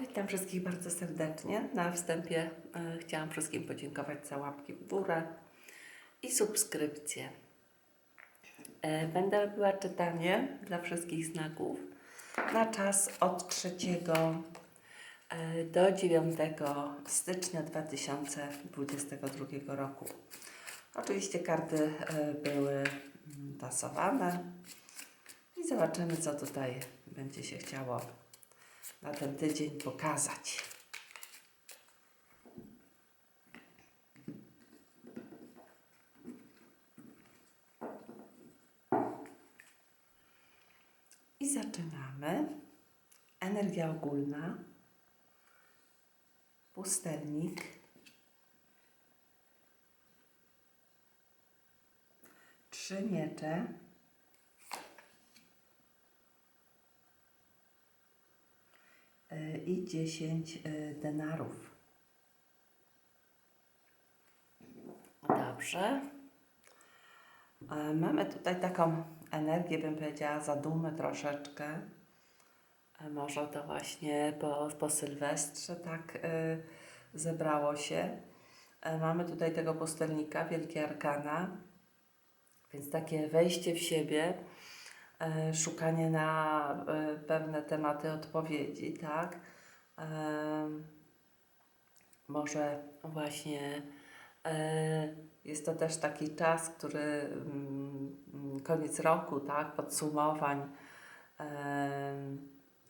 Witam wszystkich bardzo serdecznie. Na wstępie e, chciałam wszystkim podziękować za łapki w górę i subskrypcję. E, Będę robiła czytanie dla wszystkich znaków na czas od 3 e, do 9 stycznia 2022 roku. Oczywiście karty były mm, tasowane i zobaczymy, co tutaj będzie się chciało na ten tydzień pokazać. I zaczynamy. Energia ogólna, pustelnik, trzy miecze, i 10 y, denarów. Dobrze. E, Mamy tutaj taką energię, bym powiedziała, zadumy troszeczkę. E, Może to właśnie po, po Sylwestrze tak zebrało się. E, Mamy tutaj tego pustelnika, Wielkie Arkana, więc takie wejście w siebie, e, szukanie na e, pewne tematy odpowiedzi, tak? Em, Może właśnie e, jest to też taki czas, który mm, koniec roku, tak? Podsumowań,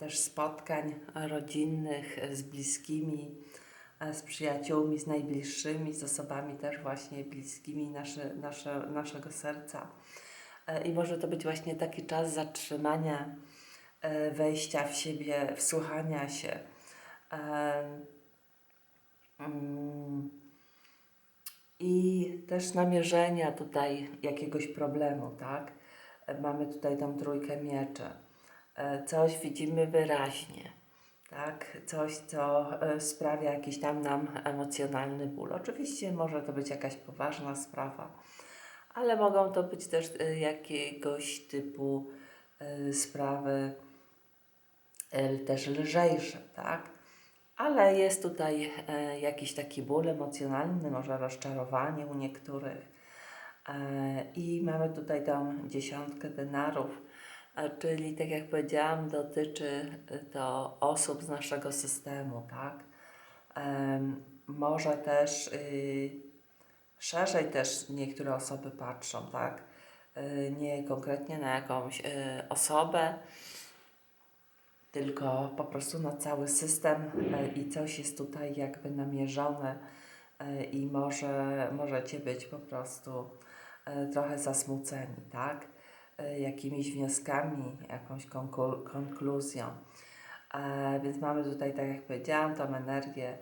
też spotkań rodzinnych e, z bliskimi, e, z przyjaciółmi, z najbliższymi, z osobami też właśnie bliskimi nasze, nasze, naszego serca. E, I może to być właśnie taki czas zatrzymania, e, wejścia w siebie, wsłuchania się. E, mm, I też namierzenia tutaj jakiegoś problemu, tak? Mamy tutaj tą trójkę mieczy. Coś widzimy wyraźnie, tak? Coś, co sprawia jakiś tam nam emocjonalny ból. Oczywiście może to być jakaś poważna sprawa, ale mogą to być też e, jakiegoś typu e, sprawy e, też lżejsze, tak? Ale jest tutaj jakiś taki ból emocjonalny, może rozczarowanie u niektórych. I mamy tutaj tą dziesiątkę denarów, czyli tak jak powiedziałam, dotyczy to osób z naszego systemu, tak? Może też y, szerzej też niektóre osoby patrzą, tak? Y, nie konkretnie na jakąś y, osobę, tylko po prostu na cały system e, i coś jest tutaj jakby namierzone i może, możecie być po prostu trochę zasmuceni, tak? Jakimiś wnioskami, jakąś konkluzją. E, Więc mamy tutaj, tak jak powiedziałam, tą energię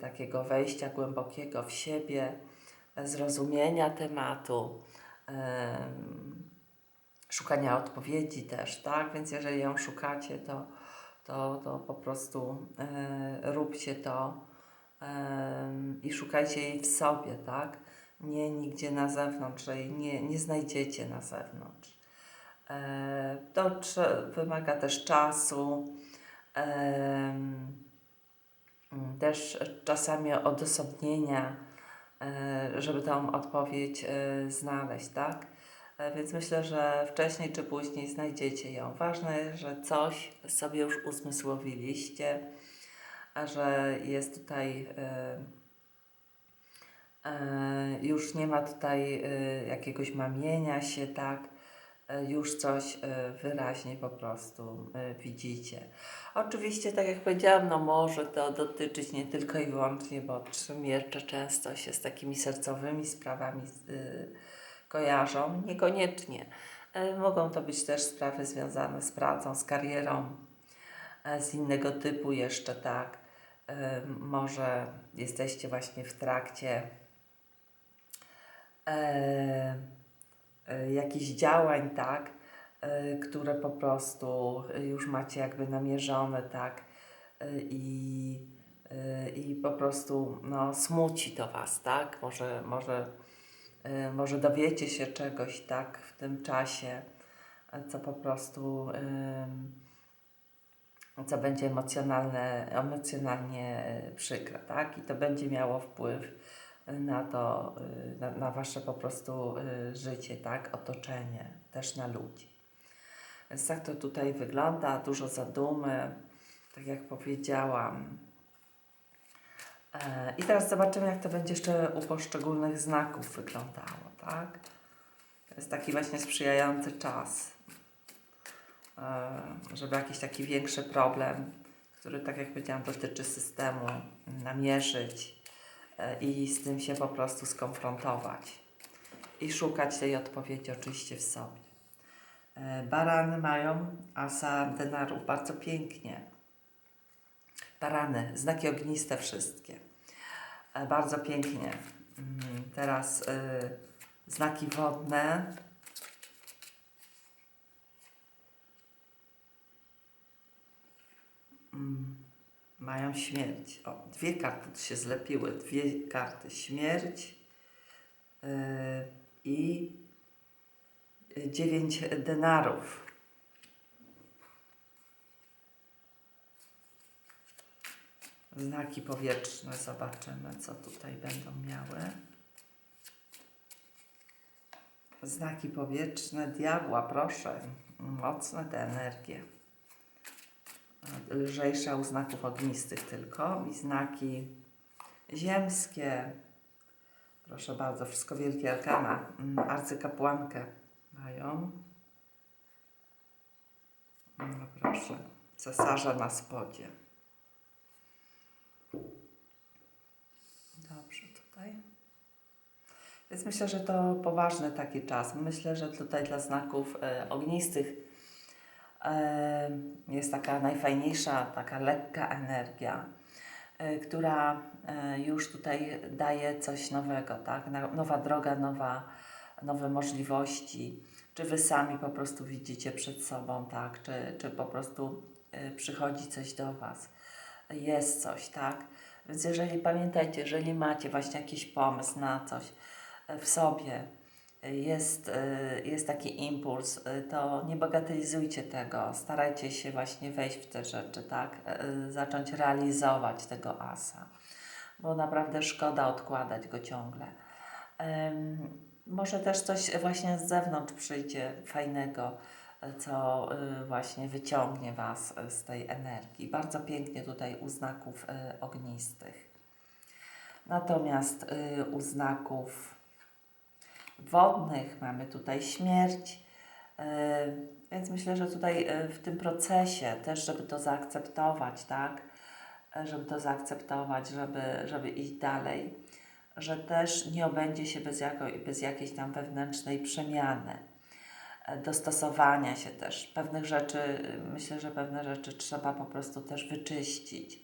takiego wejścia głębokiego w siebie, zrozumienia tematu, em, szukania odpowiedzi też, tak? Więc jeżeli ją szukacie, to, to, to po prostu e, róbcie to i szukajcie jej w sobie, tak? Nie nigdzie na zewnątrz, jej nie, nie znajdziecie na zewnątrz. E, to wymaga też czasu, też czasami odosobnienia, żeby tą odpowiedź e, znaleźć, tak? E, Więc myślę, że wcześniej czy później znajdziecie ją. Ważne że coś sobie już uzmysłowiliście, a że jest tutaj, e, e, już nie ma tutaj e, jakiegoś mamienia się, tak? E, Już coś e, wyraźnie po prostu e, widzicie. Oczywiście, tak jak powiedziałam, no może to dotyczyć nie tylko i wyłącznie, bo trzy miecze często się z takimi sercowymi sprawami y, kojarzą. Niekoniecznie. Mogą to być też sprawy związane z pracą, z karierą, z innego typu jeszcze, tak. Może jesteście właśnie w trakcie jakichś działań, tak, e, które po prostu już macie jakby namierzone, tak, e, i, e, i po prostu no, smuci to Was, tak, może, może, e, może dowiecie się czegoś, tak, w tym czasie, e, co po prostu co będzie emocjonalne, emocjonalnie e, przykre, tak? I to będzie miało wpływ na to, y, na, na wasze po prostu y, życie, tak? Otoczenie, też na ludzi. Więc tak to tutaj wygląda, dużo zadumy, tak jak powiedziałam. E, I teraz zobaczymy, jak to będzie jeszcze u poszczególnych znaków wyglądało, tak? To jest taki właśnie sprzyjający czas, e, żeby jakiś taki większy problem, który, tak jak powiedziałam, dotyczy systemu, namierzyć i z tym się po prostu skonfrontować i szukać tej odpowiedzi oczywiście w sobie. E, Barany mają asa denarów bardzo pięknie. Barany, znaki ogniste wszystkie. E, Bardzo pięknie. Mm, Teraz znaki wodne. Mm, Mają śmierć. O, dwie karty się zlepiły. Dwie karty. Śmierć y, i y, dziewięć denarów. Znaki powietrzne, zobaczymy, co tutaj będą miały. Znaki powietrzne diabła, proszę. Mocne te energie. Lżejsze u znaków ognistych tylko. I znaki ziemskie. Proszę bardzo, wszystko wielkie arkana. Mm, Arcykapłankę mają. No proszę, cesarza na spodzie. Dobrze, tutaj. Więc myślę, że to poważny taki czas. Myślę, że tutaj dla znaków e, ognistych jest taka najfajniejsza, taka lekka energia, e, która e, już tutaj daje coś nowego, tak? Nowa droga, nowa, nowe możliwości. Czy wy sami po prostu widzicie przed sobą, tak? Czy, czy po prostu e, przychodzi coś do was? Jest coś, tak? Więc jeżeli pamiętajcie, jeżeli macie właśnie jakiś pomysł na coś w sobie, jest, e, jest taki impuls, e, to nie bagatelizujcie tego. Starajcie się właśnie wejść w te rzeczy, tak? E, Zacząć realizować tego asa, bo naprawdę szkoda odkładać go ciągle. Może też coś właśnie z zewnątrz przyjdzie fajnego, co właśnie wyciągnie Was z tej energii. Bardzo pięknie tutaj u znaków ognistych. Natomiast u znaków wodnych mamy tutaj śmierć. e, Więc myślę, że tutaj e, w tym procesie też, żeby to zaakceptować, tak? E, Żeby to zaakceptować, żeby, żeby iść dalej, że też nie obędzie się bez, jako, bez jakiejś tam wewnętrznej przemiany, dostosowania się też. Pewnych rzeczy, myślę, że pewne rzeczy trzeba po prostu też wyczyścić,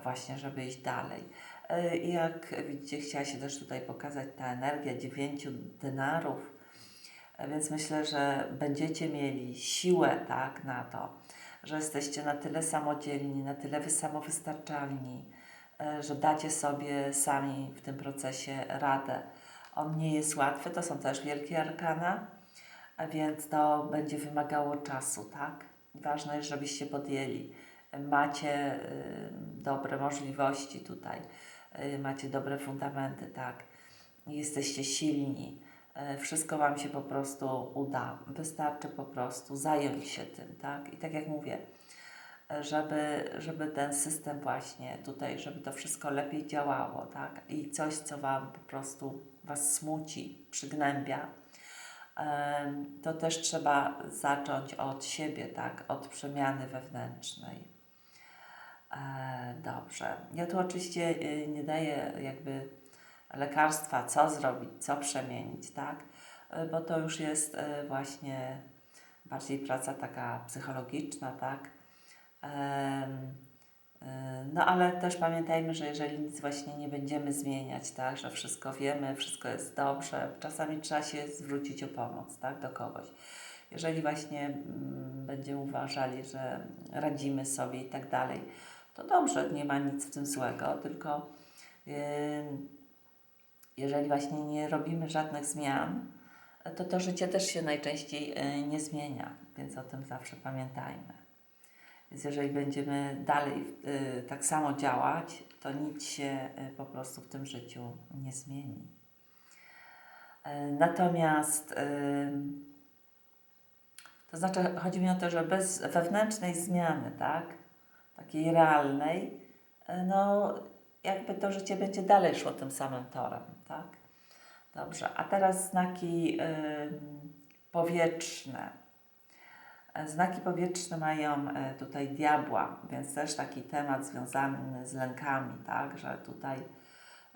właśnie, żeby iść dalej. E, jak widzicie, chciała się też tutaj pokazać ta energia dziewięciu denarów, E, Więc myślę, że będziecie mieli siłę tak, na to, że jesteście na tyle samodzielni, na tyle wy samowystarczalni, e, że dacie sobie sami w tym procesie radę. On nie jest łatwy, to są też wielkie arkana, więc to będzie wymagało czasu, tak? Ważne jest, żebyście podjęli. Macie y, dobre możliwości tutaj, y, macie dobre fundamenty, tak? Jesteście silni. E, Wszystko Wam się po prostu uda. Wystarczy po prostu zająć się tym, tak? I tak jak mówię, żeby, żeby ten system właśnie tutaj, żeby to wszystko lepiej działało, tak? I coś, co Wam po prostu Was smuci, przygnębia, to też trzeba zacząć od siebie, tak? Od przemiany wewnętrznej. Dobrze. Ja tu oczywiście y, nie daję jakby lekarstwa, co zrobić, co przemienić, tak? E, Bo to już jest e, właśnie bardziej praca taka psychologiczna, tak? No ale też pamiętajmy, że jeżeli nic właśnie nie będziemy zmieniać, tak, że wszystko wiemy, wszystko jest dobrze, czasami trzeba się zwrócić o pomoc, tak, do kogoś. Jeżeli właśnie mm, będziemy uważali, że radzimy sobie i tak dalej, to dobrze, nie ma nic w tym złego, tylko ym, jeżeli właśnie nie robimy żadnych zmian, to to życie też się najczęściej y, nie zmienia, więc o tym zawsze pamiętajmy. Więc jeżeli będziemy dalej y, tak samo działać, to nic się po prostu w tym życiu nie zmieni. Natomiast to znaczy, chodzi mi o to, że bez wewnętrznej zmiany, tak, takiej realnej, y, no jakby to życie będzie dalej szło tym samym torem, tak. Dobrze, a teraz znaki ym, powietrzne. E, Znaki powietrzne mają e, tutaj diabła, więc też taki temat związany z lękami, tak, że tutaj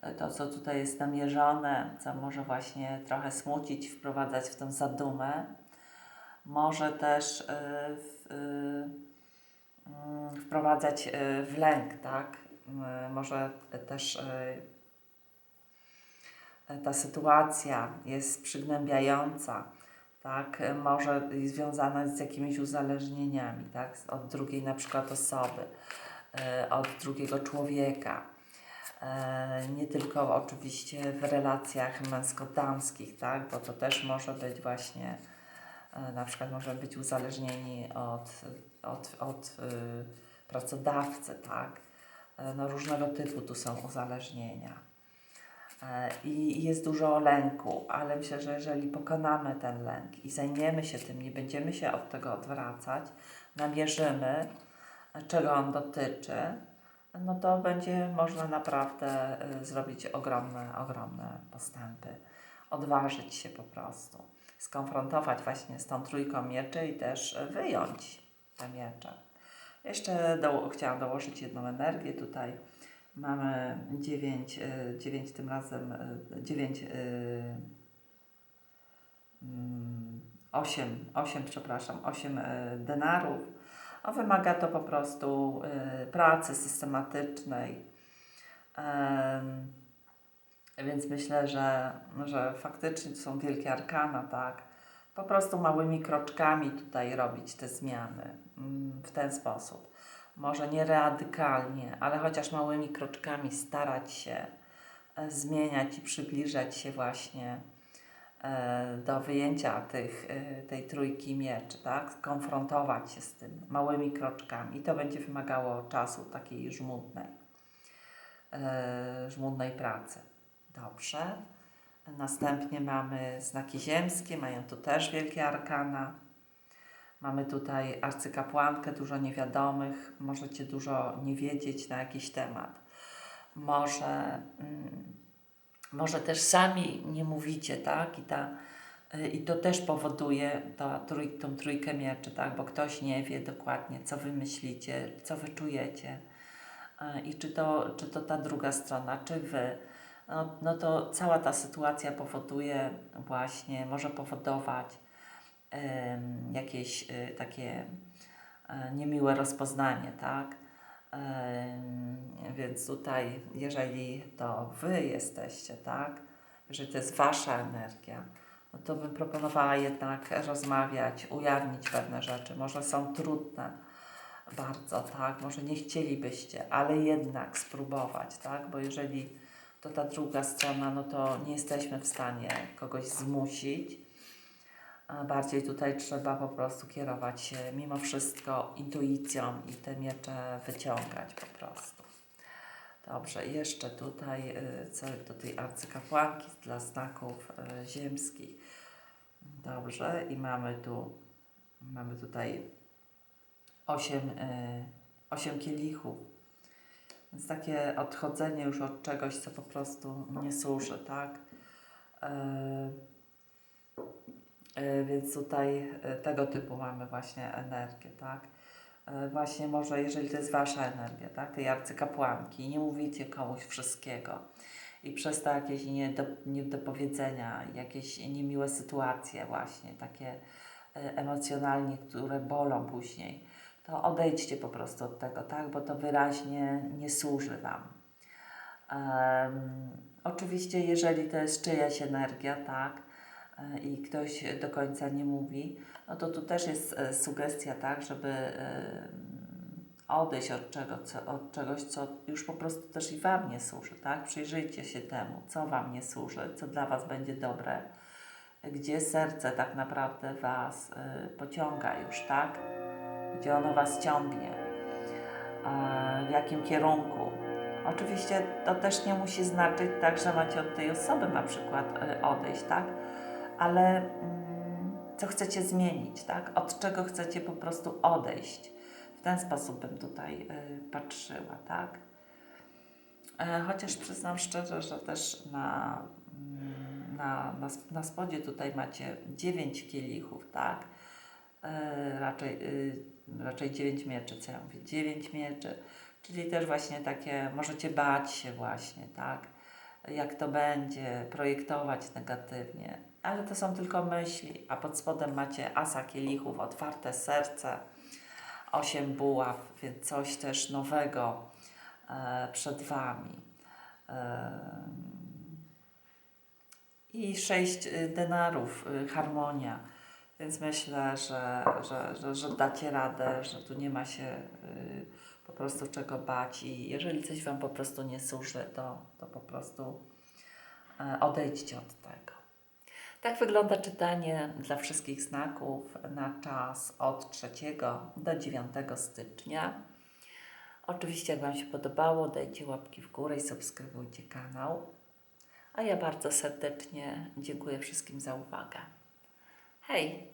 e, to, co tutaj jest namierzone, co może właśnie trochę smucić, wprowadzać w tą zadumę, może też e, e, mm, wprowadzać e, w lęk, tak, może też e, ta sytuacja jest przygnębiająca, tak, może związana z jakimiś uzależnieniami, tak, od drugiej na przykład osoby, e, od drugiego człowieka. E, nie tylko oczywiście w relacjach męsko-damskich, tak, bo to też może być właśnie, e, na przykład może być uzależnieni od, od, od y, pracodawcy, tak, e, no różnego typu tu są uzależnienia. E, I jest dużo lęku, ale myślę, że jeżeli pokonamy ten lęk i zajmiemy się tym, nie będziemy się od tego odwracać, namierzymy, e, czego on dotyczy, no to będzie można naprawdę zrobić ogromne, ogromne postępy. Odważyć się po prostu. Skonfrontować właśnie z tą trójką mieczy i też wyjąć te miecze. Jeszcze do, chciałam dołożyć jedną energię tutaj. Mamy 9, 9 tym razem, 9, 8, 8, przepraszam, 8 denarów. A wymaga to po prostu y, pracy systematycznej. Em, więc myślę, że, że faktycznie to są wielkie arkana, tak. Po prostu małymi kroczkami tutaj robić te zmiany mm, w ten sposób. Może nie radykalnie, ale chociaż małymi kroczkami starać się e, zmieniać i przybliżać się właśnie e, do wyjęcia tych, e, tej trójki mieczy, tak? Konfrontować się z tym małymi kroczkami. I to będzie wymagało czasu takiej żmudnej, żmudnej pracy. Dobrze. Następnie mamy znaki ziemskie, mają tu też wielkie arkana. Mamy tutaj arcykapłankę, dużo niewiadomych, możecie dużo nie wiedzieć na jakiś temat. Może, mm, może też sami nie mówicie, tak? I, ta, y, I to też powoduje ta trój, tą trójkę mieczy, tak? Bo ktoś nie wie dokładnie, co wy myślicie, co wy czujecie. Y, I czy to, czy to ta druga strona, czy wy. No, no to cała ta sytuacja powoduje właśnie, może powodować jakieś y, takie e, niemiłe rozpoznanie, tak? Więc tutaj, jeżeli to Wy jesteście, tak? Jeżeli to jest Wasza energia, no to bym proponowała jednak rozmawiać, ujawnić pewne rzeczy. Może są trudne bardzo, tak? Może nie chcielibyście, ale jednak spróbować, tak? Bo jeżeli to ta druga strona, no to nie jesteśmy w stanie kogoś zmusić. Bardziej tutaj trzeba po prostu kierować się mimo wszystko intuicją i te miecze wyciągać po prostu. Dobrze, jeszcze tutaj y, co do tej arcykapłanki dla znaków y, ziemskich. Dobrze, i mamy tu mamy tutaj osiem, y, osiem kielichów. Więc takie odchodzenie już od czegoś, co po prostu nie służy, tak? Y, E, Więc tutaj e, tego typu mamy właśnie energię, tak? E, Właśnie może, jeżeli to jest Wasza energia, tak? Tej arcykapłanki, nie mówicie komuś wszystkiego i przez to jakieś niedo, niedopowiedzenia, jakieś niemiłe sytuacje właśnie, takie e, emocjonalnie, które bolą później, to odejdźcie po prostu od tego, tak? Bo to wyraźnie nie służy Wam. Em, oczywiście, jeżeli to jest czyjaś energia, tak, e, i ktoś do końca nie mówi, no to tu też jest e, sugestia, tak, żeby odejść od, czego, od czegoś, co już po prostu też i Wam nie służy, tak? Przyjrzyjcie się temu, co Wam nie służy, co dla Was będzie dobre, gdzie serce tak naprawdę Was y, pociąga już, tak? Gdzie ono Was ciągnie. e, w jakim kierunku. Oczywiście to też nie musi znaczyć tak, że macie od tej osoby na przykład e, odejść, tak? Ale mm, co chcecie zmienić, tak? Od czego chcecie po prostu odejść. W ten sposób bym tutaj y, patrzyła, tak? E, Chociaż przyznam szczerze, że też na, mm, na, na, na spodzie tutaj macie 9 kielichów, tak? E, Raczej, y, raczej 9 mieczy, co ja mówię? 9 mieczy, czyli też właśnie takie, możecie bać się właśnie, tak? Jak to będzie, projektować negatywnie, ale to są tylko myśli, a pod spodem macie asa kielichów, otwarte serce, 8 buław, więc coś też nowego e, przed Wami. Em, I 6 denarów, y, harmonia. Więc myślę, że, że, że, że dacie radę, że tu nie ma się y, po prostu czego bać i jeżeli coś Wam po prostu nie służy, to, to po prostu e, odejdźcie od tego. Tak wygląda czytanie dla wszystkich znaków na czas od 3 do 9 stycznia. Oczywiście, jak Wam się podobało, dajcie łapki w górę i subskrybujcie kanał. A ja bardzo serdecznie dziękuję wszystkim za uwagę. Hej!